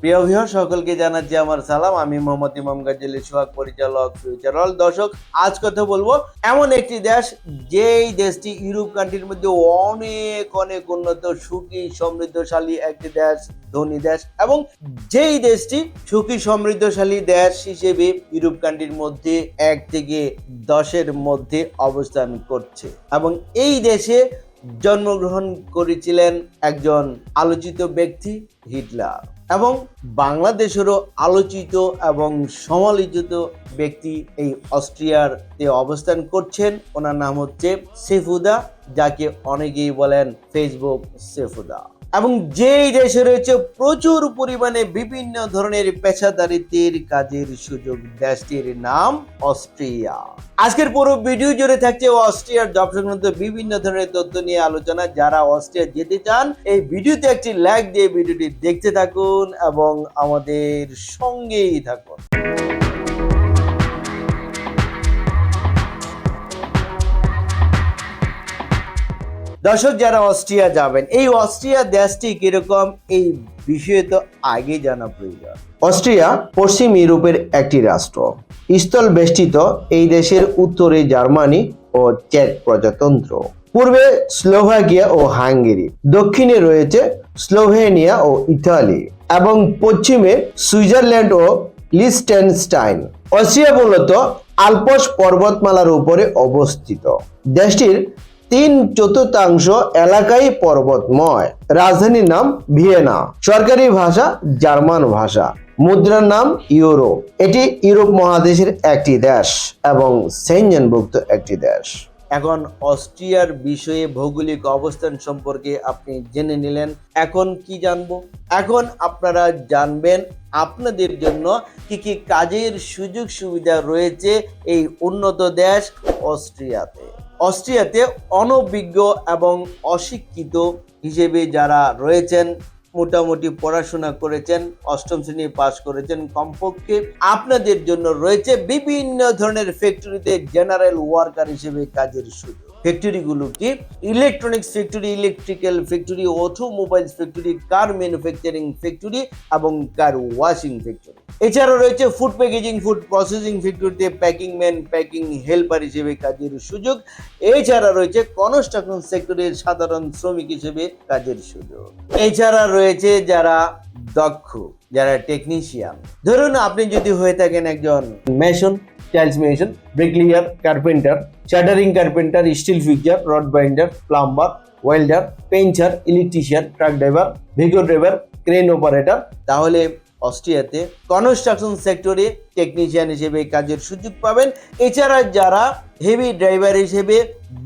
প্রিয় ভিউয়ার সকলকে জানাচ্ছি আমার সালাম। আমি মোহাম্মদ ইমাম গাজ্জালি সোহাগ, পরিচালক ফিউচারল দর্শক, আজ কথা বলব এমন একটি দেশ, যেই দেশটি ইউরোপ কান্ট্রির মধ্যে অনেক অনেক উন্নত, সুখী, সমৃদ্ধশালী একটি দেশ, ধনী দেশ এবং যেই দেশটি সুখী, সমৃদ্ধশালী দেশ হিসেবে ইউরোপ কান্ট্রির মধ্যে এক থেকে দশের মধ্যে অবস্থান করছে এবং এই দেশে জন্মগ্রহণ করেছিলেন একজন আলোচিত ব্যক্তি, হিটলার। এবং বাংলাদেশেরও আলোচিত এবং সমালোচিত ব্যক্তি এই অস্ট্রিয়ারতে অবস্থান করছেন। ওনার নাম হচ্ছে সেফুদা, যাকে অনেকেই বলেন ফেসবুক সেফুদা। এবং যেই দেশে রয়েছে প্রচুর পরিমাণে বিভিন্ন ধরনের পেশাদারিত্বের কাজের সুযোগ, দেশটির নাম অস্ট্রিয়া। আজকের পুরো ভিডিও জুড়ে থাকছে অস্ট্রিয়ার জব সংক্রান্ত বিভিন্ন ধরনের তথ্য নিয়ে আলোচনা। যারা অস্ট্রিয়া যেতে চান, এই ভিডিওতে একটি লাইক দিয়ে ভিডিওটি দেখতে থাকুন এবং আমাদের সঙ্গেই থাকুন। দর্শক, যারা অস্ট্রিয়া যাবেন, এই অস্ট্রিয়া দেশটি কীরকম, এই বিষয়ে তো আগে জানা প্রয়োজন। অস্ট্রিয়া পশ্চিম ইউরোপের একটি রাষ্ট্র। স্থল বেষ্টিত এই দেশের উত্তরে জার্মানি ও চেক প্রজাতন্ত্র। পূর্বে স্লোভাকিয়া ও হাঙ্গেরি, দক্ষিণে রয়েছে স্লোভেনিয়া ও ইতালি, এবং পশ্চিমে সুইজারল্যান্ড ও লিস্টেনস্টাইন অস্ট্রিয়া মূলত আলপস পর্বতমালার উপরে অবস্থিত। দেশটির তিন চতুর্থাংশ এলাকাই পর্বতময়। রাজধানীর নাম ভিয়েনা। সরকারি ভাষা জার্মান ভাষা। মুদ্রার নাম ইউরো এটি ইউরোপ মহাদেশের একটি দেশ এবং সেনজনভুক্ত একটি দেশ। এখন অস্ট্রিয়ার বিষয়ে ভৌগোলিক অবস্থান সম্পর্কে আপনি জেনে নিলেন। এখন কি জানব? এখন আপনারা জানবেন আপনাদের জন্য কি কি কাজের সুযোগ সুবিধা রয়েছে এই উন্নত দেশ অস্ট্রিয়াতে। অস্ট্রিয়াতে অনভিজ্ঞ এবং অশিক্ষিত হিসেবে যারা রয়েছেন, মোটামুটি পড়াশোনা করেছেন, অষ্টম শ্রেণি পাশ করেছেন, কমপক্ষে আপনাদের জন্য রয়েছে বিভিন্ন ধরনের ফ্যাক্টরিতে জেনারেল ওয়ার্কার হিসেবে কাজের সুযোগ। ফ্যাক্টরিগুলো কি electronics factory electrical factory automobiles factory car manufacturing factory এবং কার ওয়াশিং ফ্যাক্টরি এছাড়াও রয়েছে ফুড প্যাকেজিং ফুড প্রসেসিং ফ্যাক্টরিতে প্যাকিং ম্যান প্যাকিং হেল্পার হিসেবে কাজের সুযোগ। এছাড়া রয়েছে কনস্ট্রাকশন সেক্টরের সাধারণ শ্রমিক হিসেবে কাজের সুযোগ। এছাড়া রয়েছে যারা দক্ষ, যারা টেকনিশিয়ান ধরুন আপনি যদি হয়ে থাকেন একজন mason tiles mason bricklayer carpenter shuttering carpenter steel fixer rod binder plumber welder painter electrician truck driver vehicle driver crane operator তাহলে অস্ট্রিয়াতে কনস্ট্রাকশন সেক্টরে টেকনিশিয়ান হিসেবে কাজের সুযোগ পাবেন। এছাড়া যারা হেভি ড্রাইভার হিসেবে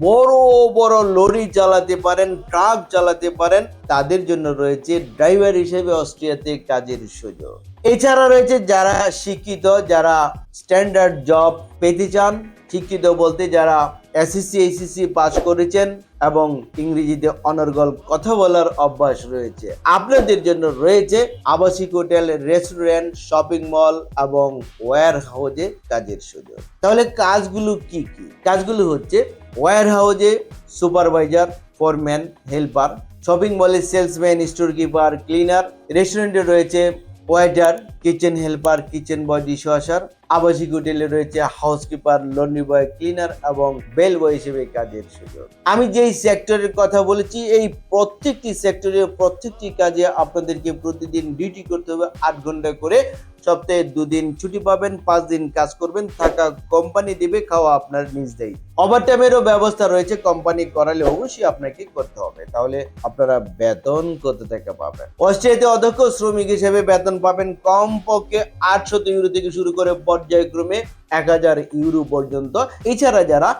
বড় বড় লরি চালাতে পারেন ট্রাক চালাতে পারেন, তাদের জন্য রয়েছে ড্রাইভার হিসেবে অস্ট্রিয়াতে কাজের সুযোগ। এছাড়া রয়েছে যারা শিক্ষিত, যারা স্ট্যান্ডার্ড জব পেতে চান, শিক্ষিত বলতে যারা এসএসসি এইচএসসি পাস করেছেন এবং ইংরেজিতে অনর্গল কথা বলার অভ্যাস রয়েছে। আপনাদের জন্য রয়েছে আবাসিক হোটেল রেস্টুরেন্ট শপিং মল এবং ওয়্যার হাউজে কাজের সুযোগ। তাহলে কাজগুলো কি কি? কাজগুলো হচ্ছে ওয়্যার হাউজে সুপারভাইজার ফোরম্যান হেল্পার শপিং মলে সেলসম্যান স্টোর কিপার ক্লিনার রেস্টুরেন্টে রয়েছে waiter kitchen helper, kitchen boy dishwasher আবাসিক হোটেলে রয়েছে হাউসকিপার লন্ড্রি বয় ক্লিনার এবং বেল বয় হিসেবে কাজের সুযোগ। আমি যেই সেক্টরের কথা বলেছি, এই প্রত্যেকটি সেক্টরে প্রত্যেকটি কাজে আপনাদেরকে প্রতিদিন ডিউটি করতে হবে আট ঘণ্টা করে। সপ্তাহে দুদিন ছুটি পাবেন, পাঁচ দিন কাজ করবেন, থাকা কোম্পানি দিবে, খাওয়া আপনার নিজ দেয় ওভারটাইমেরও ব্যবস্থা রয়েছে কোম্পানি করালে অবশ্যই আপনাকে করতে হবে। তাহলে আপনারা বেতন কত টাকা পাবেন? অস্ট্রেলিয়াতে অধ্যক্ষ শ্রমিক হিসেবে বেতন পাবেন কমপক্ষে আটশত ইউরো থেকে শুরু করে পর্যায়ক্রমে এক হাজার ইউরো পর্যন্ত। এছাড়া যারা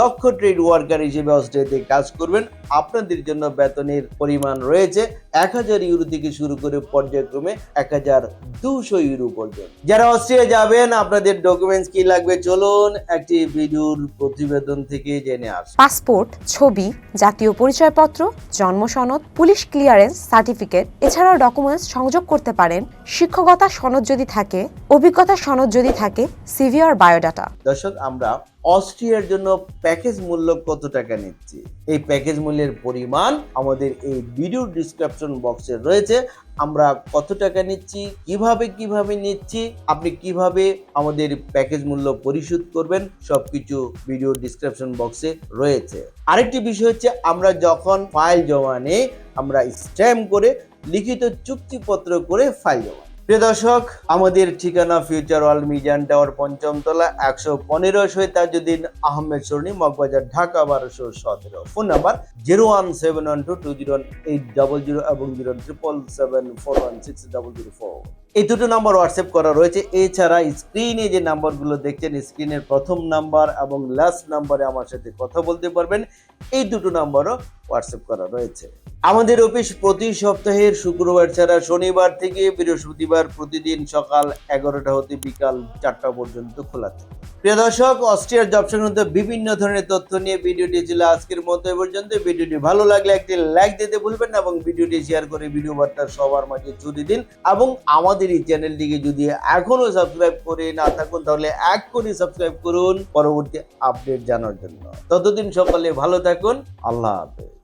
দক্ষ ট্রেড ওয়ার্কার হিসেবে অস্ট্রেলিয়াতে কাজ করবেন, আপনাদের জন্য বেতনের পরিমাণ রয়েছে এক হাজার ইউরো থেকে শুরু করে পর্যায়ক্রমে এক হাজার দুশো ইউরো পর্যন্ত। যারা অস্ট্রেলিয়া যাবেন, আপনাদের ডকুমেন্টস কি লাগবে? চলুন একটি ভিডিওর প্রতিবেদন থেকে জেনে আস। পাসপোর্ট, ছবি, জাতীয় পরিচয়পত্র, জন্ম সনদ, পুলিশ ক্লিয়ারেন্স সার্টিফিকেট এছাড়াও ডকুমেন্টস সংযোগ করতে পারেন। শিক্ষকতা সনদ যদি থাকে, অভিজ্ঞতা সনদ যদি থাকে সিভি ভিসার বায়োডাটা। দর্শক, আমরা অস্ট্রিয়ার জন্য প্যাকেজ মূল্য কত টাকা নিচ্ছি? এই প্যাকেজ মূল্যের পরিমাণ আমাদের এই ভিডিও ডিসক্রিপশন বক্সে রয়েছে। আমরা কত টাকা নিচ্ছি? কীভাবে কীভাবে নিচ্ছি? আপনি কীভাবে আমাদের প্যাকেজ মূল্য পরিশোধ করবেন? সবকিছু ভিডিও ডিসক্রিপশন বক্সে রয়েছে। আরেকটি বিষয় হচ্ছে, আমরা যখন ফাইল জমা নেই, আমরা স্ট্যাম্প করে লিখিত চুক্তিপত্র করে ফাইল জমা। প্রিয় দর্শক, আমাদের ঠিকানা ফিউচার ওয়ার্ল্ড মিজান টাওয়ার পঞ্চম তলা একশো পনেরো শহীদ তাজুদ্দিন আহমেদ সরণি, মগবাজার, ঢাকা বারোশো সতেরো। Phone number zero one seven one two two zero eight double zero এবং zero triple seven four one six double zero four. এই দুটো নাম্বার হোয়াটসঅ্যাপ করা রয়েছে। এছাড়া স্ক্রিনে যে নাম্বারগুলো দেখছেন, স্ক্রিনের প্রথম নাম্বার এবং লাস্ট নাম্বারে আমার সাথে কথা বলতে পারবেন। এই দুটো নাম্বারও হোয়াটসঅ্যাপ করা রয়েছে। আমাদের অফিস প্রতি সপ্তাহের শুক্রবার ছাড়া শনিবার থেকে বৃহস্পতিবার প্রতিদিন সকাল এগারোটা হতে বিকাল চারটা পর্যন্ত খোলা থাকে। প্রিয় দর্শক, অস্ট্রিয়ার জব সংক্রান্ত বিভিন্ন ধরনের তথ্য নিয়ে ভিডিওটি ছিল আজকের মতো এ পর্যন্ত। ভিডিওটি ভালো লাগলে একটি লাইক দিতে ভুলবেন না এবং ভিডিওটি শেয়ার করে ভিডিও বার্তা সবার মাঝে ছুটি দিন এবং আমাদের এই চ্যানেলটিকে যদি এখনও সাবস্ক্রাইব করে না থাকুন, তাহলে এক করে সাবস্ক্রাইব করুন। পরবর্তী আপডেট জানার জন্য। ততদিন সকালে ভালো থাকুন আল্লাহ হাফেজ।